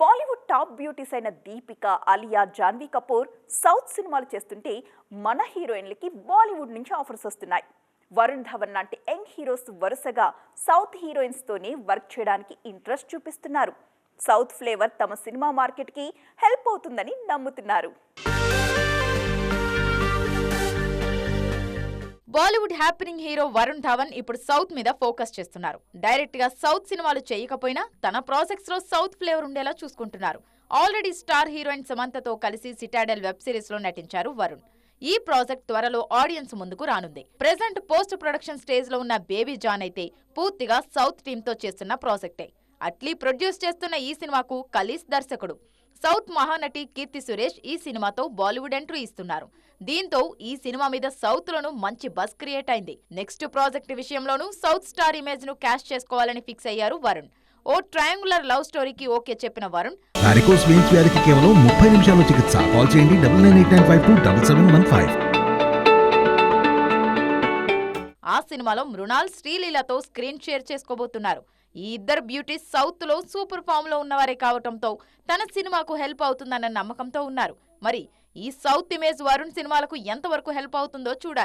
Bollywood top beauties అయిన Deepika Alia Janhvi Kapoor south సినిమాలు చేస్తుంటే మన హీరోయిన్లకి బాలీవుడ్ నుంచి ఆఫర్స్ వస్తున్నాయి. వరుణ్ ధవన్ లాంటి యంగ్ హీరోస్ వరుసగా సౌత్ హీరోయిన్స్తోనే వర్క్ చేయడానికి ఇంట్రెస్ట్ చూపిస్తున్నారు. సౌత్ ఫ్లేవర్ తమ సినిమా మార్కెట్కి హెల్ప్ అవుతుందని నమ్ముతున్నారు. Bollywood happening hero Varun Dhawan ఇప్పుడు సౌత్ మీద ఫోకస్ చేస్తున్నారు. డైరెక్ట్గా సౌత్ సినిమాలు చేయకపోయినా తన ప్రాజెక్ట్స్లో సౌత్ ఫ్లేవర్ ఉండేలా చూసుకుంటున్నారు. ఆల్రెడీ స్టార్ హీరోయిన్ సమంతతో కలిసి సిటాడెల్ వెబ్ సిరీస్లో నటించారు వరుణ్. ఈ ప్రాజెక్ట్ త్వరలో ఆడియన్స్ ముందుకు రానుంది. ప్రెసెంట్ పోస్ట్ ప్రొడక్షన్ స్టేజ్లో ఉన్న బేబీ జాన్ అయితే పూర్తిగా సౌత్ టీమ్తో చేస్తున్న ప్రాజెక్టే. అట్లీ ప్రొడ్యూస్ చేస్తున్న ఈ సినిమాకు కలీస్ దర్శకుడు. సౌత్ మహానటి కీర్తి సురేష్ ఈ సినిమాతో బాలీవుడ్ ఎంట్రీ ఇస్తున్నారు. దీంతో ఈ సినిమా మీద సౌత్ లోను మంచి బస్ క్రియేట్ అయింది. నెక్స్ట్ ప్రాజెక్ట్ విషయంలోనూ సౌత్ స్టార్ ఇమేజ్ను క్యాష్ చేసుకోవాలని ఫిక్స్ అయ్యారు వరుణ్. ఓ ట్రయాంగులర్ లవ్ స్టోరీకి ఓకే చెప్పిన వరుణ్ కేవలం ముప్పై నిమిషాల్లో చికిత్స. కాల్ చేయండి ఆ సినిమాలో మృణాల్ శ్రీలీలతో స్క్రీన్ షేర్ చేసుకోబోతున్నారు. ఈ ఇద్దరు బ్యూటీ సౌత్లో సూపర్ ఫామ్లో ఉన్నవారే కావటంతో తన సినిమాకు హెల్ప్ అవుతుందన్న నమ్మకంతో ఉన్నారు. మరి ఈ సౌత్ ఇమేజ్ వరుణ్ సినిమాలకు ఎంతవరకు హెల్ప్ అవుతుందో చూడాలి.